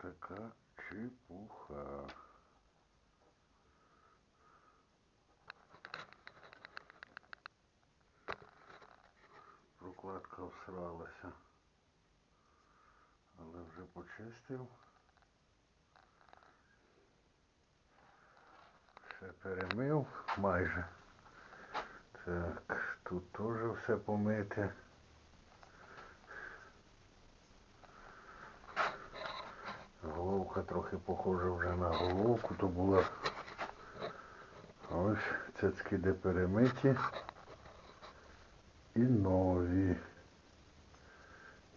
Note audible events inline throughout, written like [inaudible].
така чепуха. Прокладка всралася. Але вже почистив. Все перемив майже. Так, тут теж все помите. Головка трохи похожа вже на головку, то була ось цяцьки де перемиті і нові.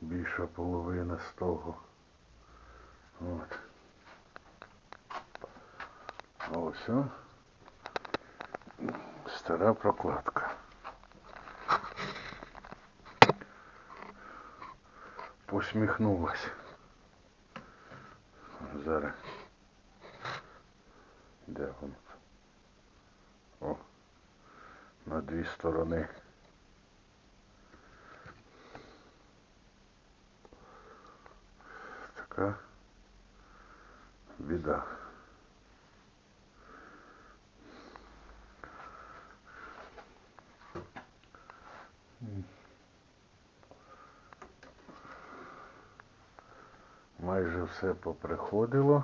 Більша половина з того. От. Ось о. Стара прокладка. Посміхнулась. Зараз. Де воно? О. На дві сторони. Така біда. Майже все поприходило.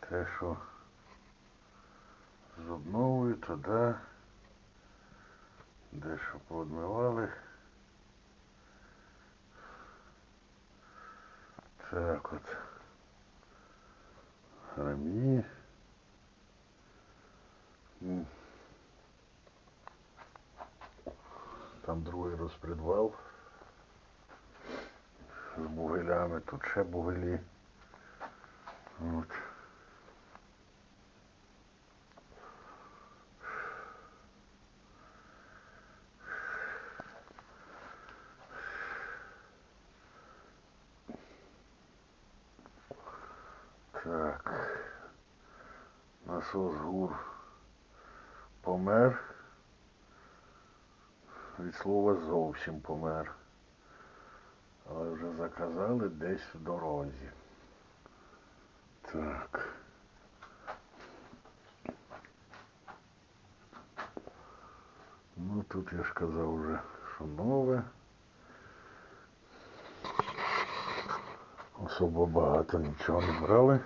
Те, що з обновою туди, дещо поодмивали. Так от. Ремні. Там другий розпредвал. Бугелями. Тут ще бугелі. От. Так. Насос гур помер. Від слова зовсім помер. Але вже заказали десь в дорозі. Так. Ну тут я ж казав вже, що нове. Особо багато нічого не брали.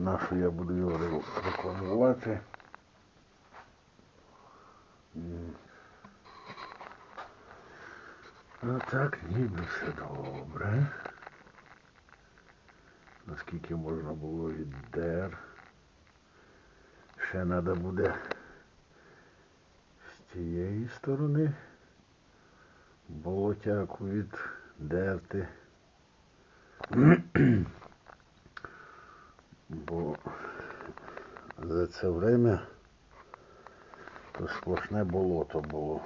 Нашу я буду його ре- рекламувати. А так ніби все добре. Наскільки можна було віддер. Ще треба буде з цієї сторони болотяку віддерти. [clears throat] Бо за це время то сплошне болото було.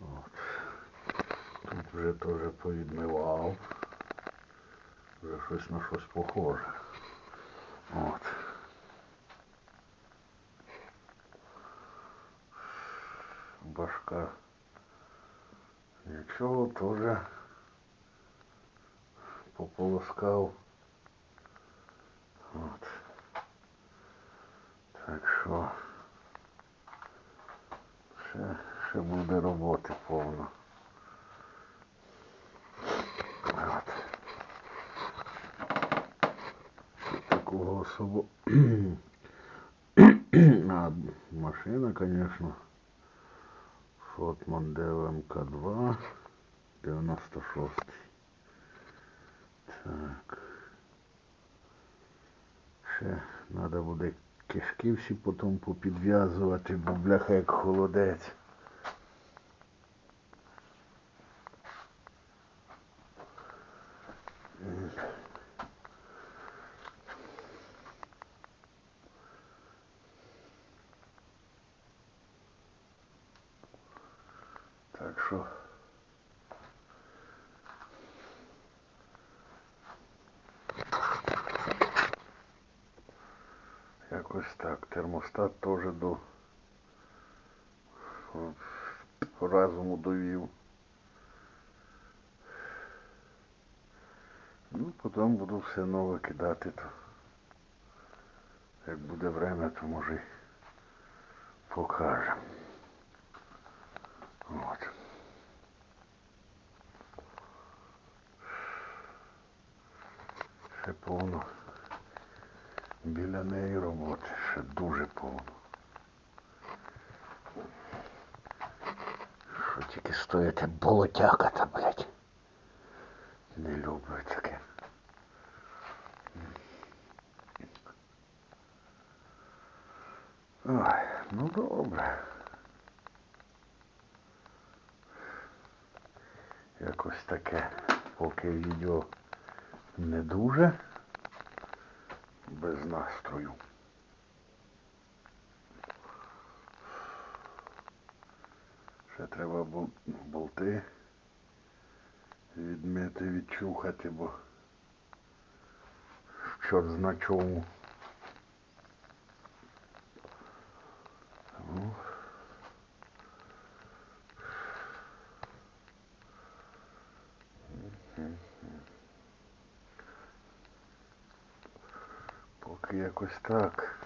От. Тут вже теж повідмивав. Вже щось на щось похоже. От. Башка. Нічого теж пополоскав. От. Так що ще, ще буде роботи повно. От. Такого особо. [clears throat] а, машина, конечно. Шотман ДВМК-2 96. Так. Ще треба буде кишки всі потім попідв'язувати, бо бляха як холодець. М. Так що Так, термостат теж до разуму довів. Ну, потім буду все нове кидати, то як буде время, то може покажемо. От. Ще повно біля неї роботи, ще дуже повно. Що тільки стоїте болотяка та, блядь. Не люблю таке. Ой, ну добре. Якось таке, поки відео не дуже без настрою. Ще треба болти відмити, відчухати, бо що зна чому. Якось так.